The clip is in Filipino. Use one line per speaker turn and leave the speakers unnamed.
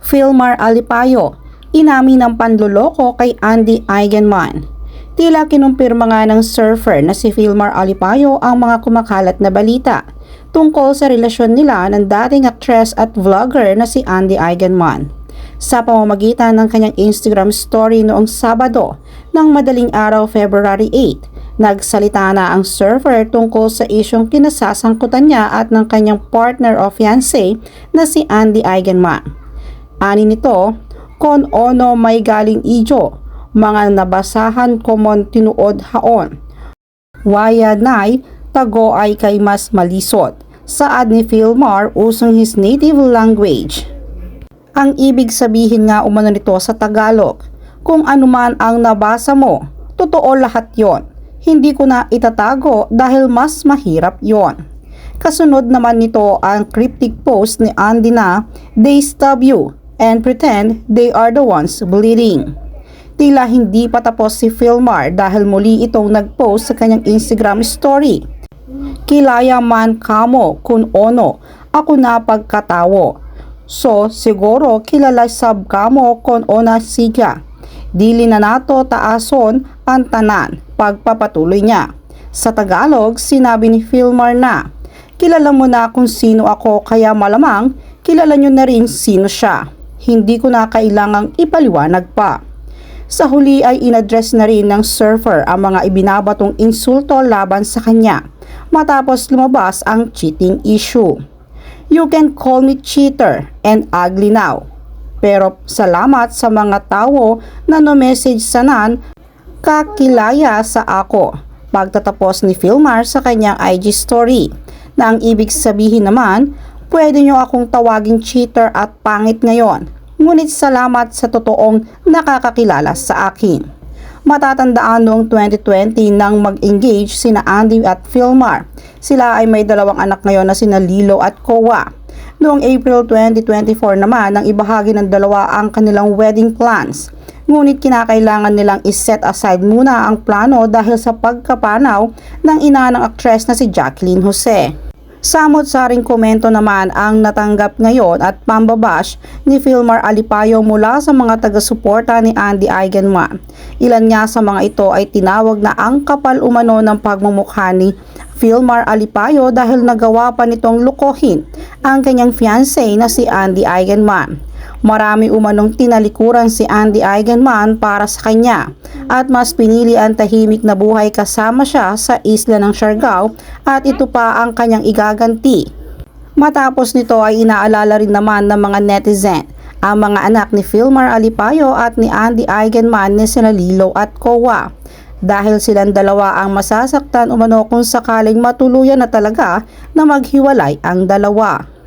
Philmar Alipayo, inamin ng panluloko kay Andy Eigenman. Tila kinumpirma nga ng surfer na si Philmar Alipayo ang mga kumakalat na balita tungkol sa relasyon nila ng dating actress at vlogger na si Andy Eigenman. Sa pamamagitan ng kanyang Instagram story noong Sabado ng madaling araw February 8, nagsalita na ang surfer tungkol sa isyong kinasasangkutan niya at ng kanyang partner o fiancé na si Andy Eigenman. Ani nito, kon ono may galing ijo, mga nabasahan ko mon tinuod haon. Waya nay, tago ay kay mas malisod. Saad ni Philmar usong his native language. Ang ibig sabihin nga umano nito sa Tagalog, kung anuman ang nabasa mo, totoo lahat yon. Hindi ko na itatago dahil mas mahirap yon. Kasunod naman nito ang cryptic post ni Andy na they stab you and pretend they are the ones bleeding. Tila hindi pa tapos si Philmar dahil muli itong nagpost sa kanyang Instagram story. Kilaya man kamo kun ono, ako na pagkatawo. So siguro kilala sab kamo kon ona siga. Dili na nato taason ang tanan pagpapatuloy niya. Sa Tagalog, sinabi ni Philmar na, Kilala mo na kung sino ako kaya malamang kilala nyo na rin sino siya. Hindi ko na kailangang ipaliwanag pa. Sa huli ay inaddress na rin ng surfer ang mga ibinabatong insulto laban sa kanya matapos lumabas ang cheating issue. You can call me cheater and ugly now. Pero salamat sa mga tao na no-message sanan kakilaya sa ako. Pagtatapos ni Philmar sa kanyang IG story na ang ibig sabihin naman, pwede nyo akong tawaging cheater at pangit ngayon. Ngunit salamat sa totoong nakakakilala sa akin. Matatandaan noong 2020 nang mag-engage sina Andy at Philmar. Sila ay may dalawang anak ngayon na sina Lilo at Kowa. Noong April 2024 naman nang ibahagi ng dalawa ang kanilang wedding plans. Ngunit kinakailangan nilang iset aside muna ang plano dahil sa pagkapanaw ng ina ng aktres na si Jacqueline Jose. Samot saring komento naman ang natanggap ngayon at pambabash ni Philmar Alipayo mula sa mga taga-suporta ni Andy Eigenman. Ilan nga sa mga ito ay tinawag na ang kapal umano ng pagmumukha ni Philmar Alipayo dahil nagawa pa nitong lukohin ang kanyang fiancé na si Andy Eigenman. Marami umanong tinalikuran si Andy Eigenman para sa kanya at mas pinili ang tahimik na buhay kasama siya sa isla ng Siargao at ito pa ang kanyang igaganti. Matapos nito ay inaalala rin naman ng mga netizen ang mga anak ni Philmar Alipayo at ni Andy Eigenman ni sina Lilo at Kowa dahil silang dalawa ang masasaktan umano kung sakaling matuluyan na talaga na maghiwalay ang dalawa.